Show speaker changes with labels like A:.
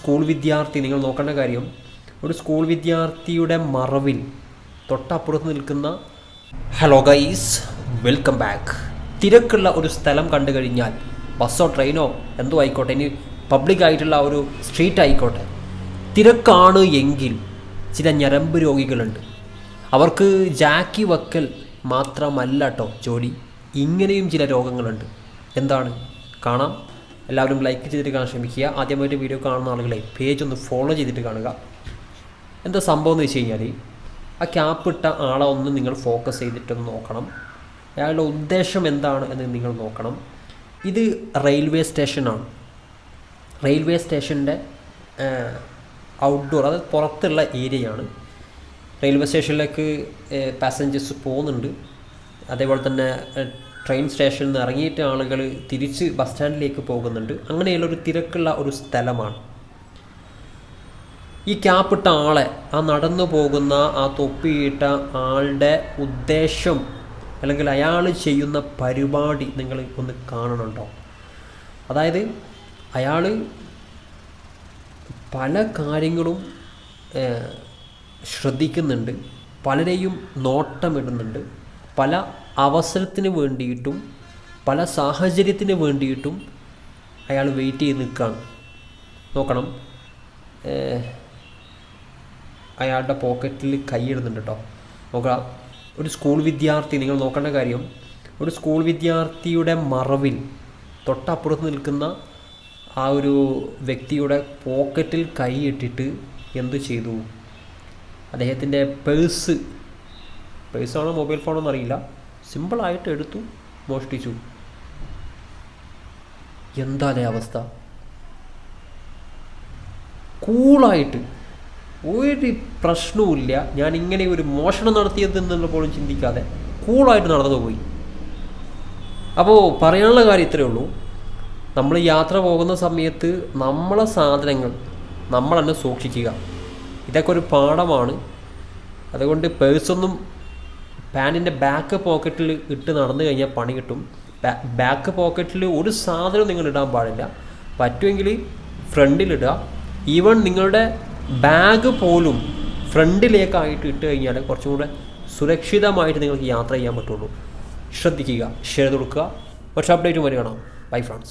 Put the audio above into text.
A: School വിദ്യാർത്ഥി നിങ്ങൾ നോക്കേണ്ട കാര്യം ഒരു സ്കൂൾ വിദ്യാർത്ഥിയുടെ മറവിൽ തൊട്ടപ്പുറത്ത് നിൽക്കുന്ന ഹലോ ഗൈസ് വെൽക്കം ബാക്ക് തിരക്കുള്ള ഒരു സ്ഥലം കണ്ടു കഴിഞ്ഞാൽ ബസ്സോ ട്രെയിനോ എന്തോ ആയിക്കോട്ടെ ഇനി പബ്ലിക് ആയിട്ടുള്ള ഒരു സ്ട്രീറ്റ് ആയിക്കോട്ടെ. തിരക്കാണ് എങ്കിൽ ചില ഞരമ്പ് രോഗികളുണ്ട്. അവർക്ക് ജാക്കി വക്കൽ മാത്രമല്ല കേട്ടോ ജോലി. ഇങ്ങനെയും ചില രോഗങ്ങളുണ്ട്. എന്താണ്? കാണാം. എല്ലാവരും ലൈക്ക് ചെയ്തിട്ട് കാണാൻ ശ്രമിക്കുക. ആദ്യമായിട്ട് വീഡിയോ കാണുന്ന ആളുകളെ പേജ് ഒന്ന് ഫോളോ ചെയ്തിട്ട് കാണുക. എന്താ സംഭവം എന്ന് വെച്ച് കഴിഞ്ഞാൽ ആ ക്യാപ്പ് ഇട്ട ആളെ ഒന്ന് നിങ്ങൾ ഫോക്കസ് ചെയ്തിട്ടൊന്ന് നോക്കണം. അയാളുടെ ഉദ്ദേശം എന്താണ് എന്ന് നിങ്ങൾ നോക്കണം. ഇത് റെയിൽവേ സ്റ്റേഷനാണ് റെയിൽവേ സ്റ്റേഷന്റെ ഔട്ട്ഡോർ അതായത് പുറത്തുള്ള ഏരിയയാണ് റെയിൽവേ സ്റ്റേഷനിലേക്ക് പാസഞ്ചേഴ്സ് പോകുന്നുണ്ട്. അതേപോലെ തന്നെ ട്രെയിൻ സ്റ്റേഷനിൽ നിന്ന് ഇറങ്ങിയിട്ട് ആളുകൾ തിരിച്ച് ബസ് സ്റ്റാൻഡിലേക്ക് പോകുന്നുണ്ട്. അങ്ങനെയുള്ള ഒരു തിരക്കുള്ള ഒരു സ്ഥലമാണ്. ഈ ക്യാപ്പിട്ട ആളെ ആ നടന്നു പോകുന്ന ആ തൊപ്പിയിട്ട ആളുടെ ഉദ്ദേശം അല്ലെങ്കിൽ അയാൾ ചെയ്യുന്ന പരിപാടി നിങ്ങൾ ഒന്ന് കാണണുണ്ടോ? അതായത് അയാൾ പല കാര്യങ്ങളും ശ്രദ്ധിക്കുന്നുണ്ട് പലരെയും നോട്ടമിടുന്നുണ്ട്. പല അവസരത്തിന് വേണ്ടിയിട്ടും പല സാഹചര്യത്തിന് വേണ്ടിയിട്ടും അയാൾ വെയിറ്റ് ചെയ്ത് നിൽക്കുകയാണ്. നോക്കണം. അയാളുടെ പോക്കറ്റിൽ കൈയിടുന്നുണ്ട് കേട്ടോ നോക്കുക. ഒരു സ്കൂൾ വിദ്യാർത്ഥി നിങ്ങൾ നോക്കേണ്ട കാര്യം ഒരു സ്കൂൾ വിദ്യാർത്ഥിയുടെ മറവിൽ തൊട്ടപ്പുറത്ത് നിൽക്കുന്ന ആ ഒരു വ്യക്തിയുടെ പോക്കറ്റിൽ കൈയിട്ടിട്ട് എന്തു ചെയ്തു? അദ്ദേഹത്തിന്റെ പേഴ്സ് പേഴ്സാണോ മൊബൈൽ ഫോണോ എന്നറിയില്ല സിമ്പിളായിട്ട് എടുത്തു മോഷ്ടിച്ചു. എന്താലേ അവസ്ഥ? കൂളായിട്ട്. ഒരു പ്രശ്നവുമില്ല ഞാൻ ഇങ്ങനെ ഒരു മോഷണം നടത്തിയത് എന്നുള്ള പോലും ചിന്തിക്കാതെ കൂളായിട്ട് നടന്നു പോയി. അപ്പോൾ പറയാനുള്ള കാര്യം ഇത്രയേ ഉള്ളൂ. നമ്മൾ യാത്ര പോകുന്ന സമയത്ത് നമ്മളെ സാധനങ്ങൾ നമ്മൾ തന്നെ സൂക്ഷിക്കുക. ഇതൊക്കെ ഒരു പാഠമാണ്. അതുകൊണ്ട് പേഴ്സൊന്നും പാന്റിന്റെ ബാക്ക് പോക്കറ്റിൽ ഇട്ട് നടന്നു കഴിഞ്ഞാൽ പണി കിട്ടും. ബാക്ക് പോക്കറ്റിൽ ഒരു സാധനം നിങ്ങൾ ഇടാൻ പാടില്ല. പറ്റുമെങ്കിൽ ഫ്രണ്ടിലിടുക ഈവൻ നിങ്ങളുടെ ബാഗ് പോലും ഫ്രണ്ടിലേക്കായിട്ട് ഇട്ട് കഴിഞ്ഞാൽ കുറച്ചും കൂടെ സുരക്ഷിതമായിട്ട് നിങ്ങൾക്ക് യാത്ര ചെയ്യാൻ പറ്റുള്ളൂ. ശ്രദ്ധിക്കുക ഷെയർ കൊടുക്കുക. കുറച്ച് അപ്ഡേറ്റ് വരെ കാണാം. Bye friends